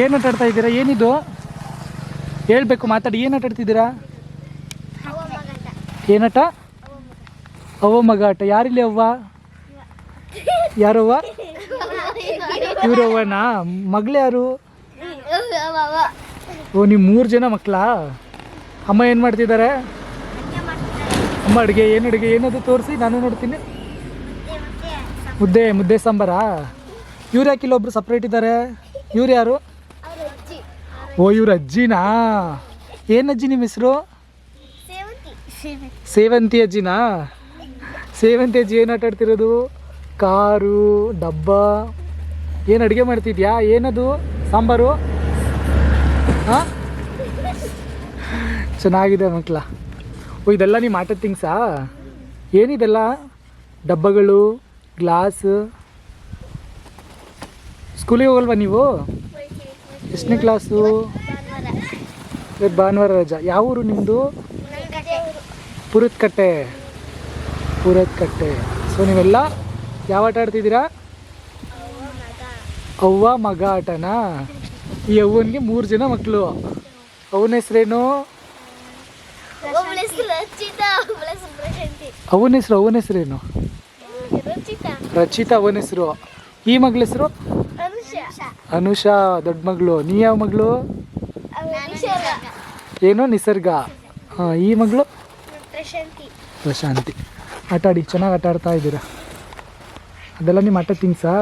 ಏನು ಆಟಾಡ್ತಾ ಇದ್ದೀರಾ? ಏನಿದು? ಹೇಳಬೇಕು, ಮಾತಾಡಿ. ಏನು ಆಟಾಡ್ತಿದ್ದೀರಾ ಏನಟ? ಅವ್ವ ಮಗ ಆಟ. ಯಾರಿಲ್ಲಿ ಅವ್ವ? ಯಾರವ್ವ? ಇವ್ರವ್ವನಾ? ಮಗಳು ಯಾರು? ಓ ನೀವು ಮೂರು ಜನ ಮಕ್ಕಳಾ ಅಮ್ಮ ಏನು ಮಾಡ್ತಿದ್ದಾರೆ? ಅಮ್ಮ ಅಡುಗೆ, ಏನು ಅಡುಗೆ? ಏನದು ತೋರಿಸಿ, ನಾನು ನೋಡ್ತೀನಿ. ಮುದ್ದೆ ಮುದ್ದೆ ಸಾಂಬಾರಾ? ಇವ್ರು ಯಾಕಿಲ್ಲ ಒಬ್ರು ಸಪ್ರೇಟ್ ಇದ್ದಾರೆ? ಇವ್ರು ಯಾರು? ಓ ಇವ್ರ ಅಜ್ಜಿನಾ? ಏನು ಅಜ್ಜಿ ನಿಮ್ಮ ಹೆಸರು? ಸೇವಂತಿ. ಅಜ್ಜಿನಾ? ಸೇವಂತಿ ಅಜ್ಜಿ ಏನು ಆಟ ಆಡ್ತಿರೋದು? ಕಾರು ಡಬ್ಬ. ಏನು ಅಡುಗೆ ಮಾಡ್ತಿದ್ಯಾ? ಏನದು? ಸಾಂಬಾರು? ಹಾಂ? ಚೆನ್ನಾಗಿದೆ ಮಕ್ಕಳ ಓ ಇದೆಲ್ಲ ನೀವು ಆಟದ ತಿಂಗ್ಸಾ? ಏನಿದೆಲ್ಲ? ಡಬ್ಬಗಳು ಗ್ಲಾಸ್. ಸ್ಕೂಲಿಗೆ ಹೋಗಲ್ವಾ ನೀವು? ಎಷ್ಟನೇ ಕ್ಲಾಸು? ಇವತ್ತು ಭಾನುವಾರ ರಜಾ. ಯಾವ ಊರು ನಿಮ್ಮದು ಪುರತ್ಕಟ್ಟೆ. ಪುರತ್ಕಟ್ಟೆ. ಸೊ ನೀವೆಲ್ಲ ಯಾವ ಆಟ ಆಡ್ತಿದ್ದೀರಾ? ಅವ್ವ ಮಗ ಆಟನಾ? ಈ ಅವ್ವನಿಗೆ ಮೂರು ಜನ ಮಕ್ಕಳು ಅವನ ಹೆಸರೇನು? ಅವನ ಹೆಸರು ಅವನ ಹೆಸರೇನು? ರಚಿತಾ. ಅವನ ಹೆಸರು. ಈ ಮಗಳ ಹೆಸರು? ಅನುಷಾ ದೊಡ್ಡ ಮಗಳು. ನೀ ಯಾವ ಮಗಳು? ಏನು? ನಿಸರ್ಗ. ಹಾಂ ಈ ಮಗಳು? ಪ್ರಶಾಂತಿ. ಆಟ ಆಡಿ ಚೆನ್ನಾಗಿ ಆಟ ಆಡ್ತಾ ಇದ್ದೀರ? ಅದೆಲ್ಲ ನಿಮ್ಮ ಆಟ ತಿನ್ಸಾ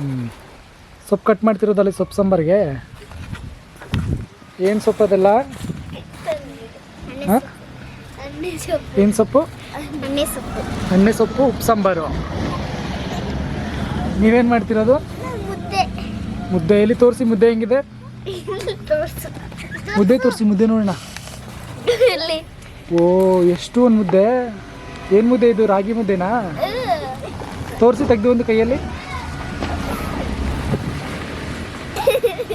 ಹ್ಞೂ ಸೊಪ್ಪು ಕಟ್ ಮಾಡ್ತಿರೋದಲ್ಲ ಸೊಪ್ಪು ಸಾಂಬಾರಿಗೆ? ಏನು ಸೊಪ್ಪು ಅದೆಲ್ಲ? ಹಾಂ? ಏನು ಸೊಪ್ಪು. ಎಣ್ಣೆ ಸೊಪ್ಪು ಉಪ್ಪು ಸಾಂಬಾರು. ನೀವೇನು ಮಾಡ್ತಿರೋದು? ಮುದ್ದೆ. ಮುದ್ದೆ. ಎಲ್ಲಿ ತೋರಿಸಿ ಮುದ್ದೆ ಹೆಂಗಿದೆ? ಮುದ್ದೆ ತೋರಿಸಿ ಮುದ್ದೆ ನೋಡೋಣ. ಓ ಎಷ್ಟು ಒಂದು ಮುದ್ದೆ. ಏನು ಮುದ್ದೆ ಇದು? ರಾಗಿ ಮುದ್ದೆನಾ? ತೋರಿಸಿ ತೆಗೆದು ಒಂದು ಕೈಯಲ್ಲಿ.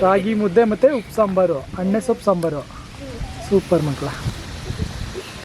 ರಾಗಿ ಮುದ್ದೆ ಮತ್ತು ಉಪ್ಪು ಸಾಂಬಾರು. ಅಣ್ಣೆ ಸೊಪ್ಪು ಸಾಂಬಾರು. ಸೂಪರ್ ಮಕ್ಕಳ